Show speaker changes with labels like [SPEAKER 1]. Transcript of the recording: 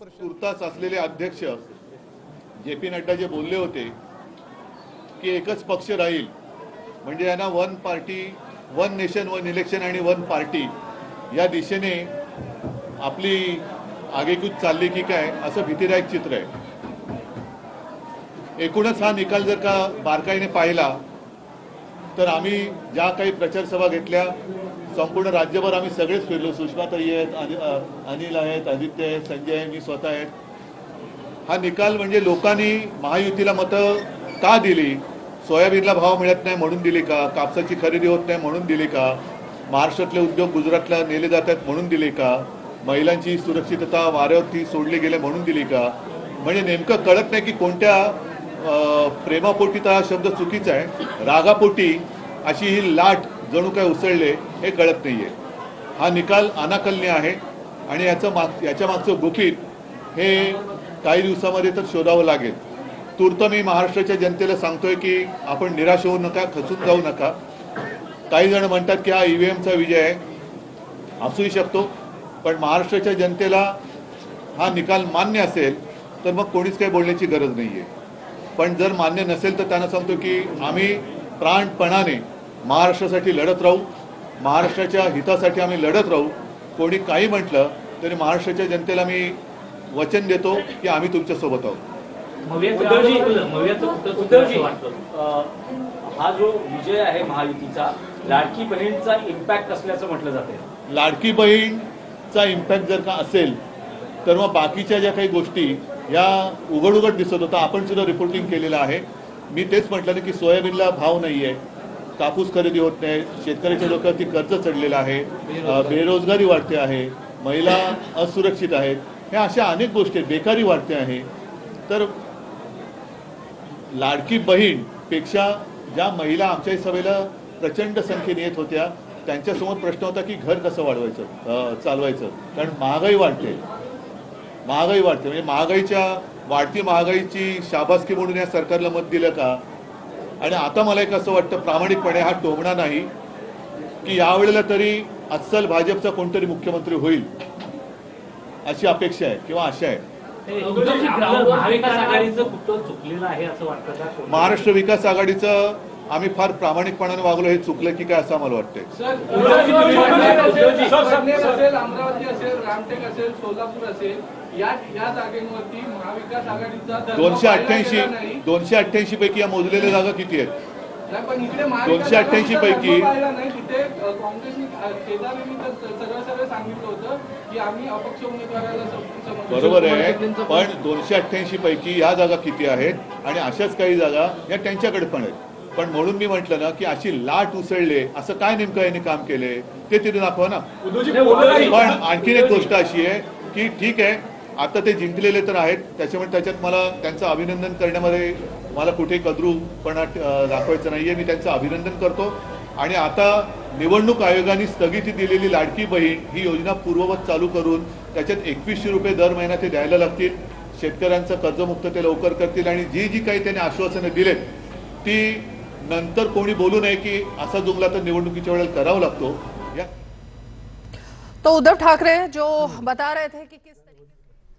[SPEAKER 1] तुर्तास असलेले अध्यक्ष जे पी नड्डा जे बोलले होते की एकच पक्ष राहील म्हणजे यांना one party one nation one election आणि वन पार्टी या दिशेने आपली आगेकूच चालली की काय असं भीतीदायक चित्र आहे. एकूणच हा निकाल जर का बारकाईने पाहिला तर आम्ही ज्या काही प्रचार सभा घेतल्या संपूर्ण राज्यभर आम्ही सगळेच फिरलो. सुषमाताई आहेत अनिल आहेत आदित्य आहेत संजय आहे मी स्वतः आहेत. हा निकाल म्हणजे लोकांनी महायुतीला मतं का दिली? सोयाबीनला भाव मिळत नाही म्हणून दिली का? कापसाची खरेदी होत नाही म्हणून दिली का? महाराष्ट्रातले उद्योग गुजरातला नेले जात आहेत म्हणून दिले का? महिलांची सुरक्षितता वाऱ्यावरती सोडली गेले म्हणून दिली का? म्हणजे नेमकं कळत नाही की कोणत्या अ, प्रेमापोटी तर हा शब्द चुकीचा आहे. रागापोटी अशी ही लाट जणू काय उसळले. हे कळत नाहीये. हा निकाल अनाकलनीय आहे आणि याचं माग याच्या मागचं गुपित हे काही दिवसामध्ये तर शोधावं लागेल. तूर्त मी महाराष्ट्राच्या जनतेला सांगतोय की आपण निराश होऊ नका खचून जाऊ नका. काही जण म्हणतात की हा ईव्हीएमचा विजय आहे. असूही शकतो पण महाराष्ट्राच्या जनतेला हा निकाल मान्य असेल तर मग कोणीच काही बोलण्याची गरज नाही आहे पण जर मान्य नसेल तर त्यांना सांगतो की आम्ही प्राणपणाने महाराष्ट्रासाठी लढत राहू महाराष्ट्राच्या हितासाठी आम्ही लढत राहू कोणी काही म्हटलं तरी महाराष्ट्राच्या जनतेला मी वचन देतो की आम्ही तुमच्यासोबत आहोत.
[SPEAKER 2] उद्धवजी हा जो विजय आहे महायुतीचा लाडकी बहीणचा इम्पॅक्ट असल्याचं म्हटलं जाते
[SPEAKER 1] लाडकी बहीणचा इम्पॅक्ट जर का असेल तर मग बाकीच्या ज्या काही गोष्टी या उघड उघड दिसत होता आपण सुद्धा रिपोर्टिंग केलेलं आहे. मी तेच म्हटलं की सोयाबीनला भाव नाही आहे कापूस खरेदी होत नाही. शेतकऱ्याच्या डोक्यावरती कर्ज चढलेलं आहे. बेरोजगारी वाढते आहे. महिला असुरक्षित आहेत. ह्या अशा अनेक गोष्टी आहेत. बेकारी वाढते आहे. तर लाडकी बहीणपेक्षा ज्या महिला आमच्या सभेला प्रचंड संख्येने येत होत्या त्यांच्यासमोर प्रश्न होता की घर कसं वाढवायचं? चालवायचं. कारण महागाई वाढते. महागाई वाढते. म्हणजे महागाईच्या वाढती महागाईची शाबासकी म्हणून या सरकारला मत दिलं का? आणि आता मला एक असं वाटतं प्रामाणिकपणे हा टोमणा नाही की यावेळेला तरी अस्सल भाजपचा कोणतरी मुख्यमंत्री होईल अशी अपेक्षा आहे किंवा आशा आहे? महाराष्ट्र विकास आघाडीचं आम्ही फार प्रामाणिकपणाने वागलो हे चुकलं की काय असं आम्हाला वाटतंय.
[SPEAKER 3] सर
[SPEAKER 2] उद्धवजी, तुम्ही म्हणताय, उद्धवजी.
[SPEAKER 3] संगमेर असेल अमरावती असेल रामटेक असेल सोलापूर असेल या या जागेवरती महाविकास आघाडीचा धर्म
[SPEAKER 1] दोनशे अठ्ठ्याऐंशी. दोनशे अठ्ठ्याऐंशी पैकी या मोजलेल्या जागा किती आहेत?
[SPEAKER 3] नाही, पण इकडे महाविकास
[SPEAKER 1] 288
[SPEAKER 3] आघाडीचा
[SPEAKER 1] पैकी- बरोबर आहे पण दोनशे अठ्ठ्याऐंशी पैकी या जागा किती आहेत? आणि अशाच काही जागा या त्यांच्याकडे पण आहेत. पण म्हणून मी म्हटलं ना की अशी लाट उसळले असं काय नेमकं यांनी काम केले? ते तिथे दाखवा ना. पण आणखीन एक गोष्ट अशी आहे की ठीक आहे आता ते जिंकलेले तर आहेत त्याच्यामुळे त्याच्यात मला त्यांचं अभिनंदन करण्यामध्ये मला कुठेही कद्रूपणा अं, दाखवायचं नाहीये. मी त्यांचं अभिनंदन करतो. आणि आता निवडणूक आयोगाने स्थगिती दिलेली लाडकी बहीण ही योजना पूर्ववत चालू करून त्याच्यात एकवीसशे रुपये दर महिना ते द्यायला लागतील. शेतकऱ्यांचं कर्जमुक्त ते लवकर करतील. आणि जी जी काही त्यांनी आश्वासनं दिलेत ती नंतर कोणी बोलू नये की असा जुमला तर निवडणुकीच्या वेळेला करावा लागतो. या.
[SPEAKER 4] तो उद्धव ठाकरे जो बता रहे थे कि किस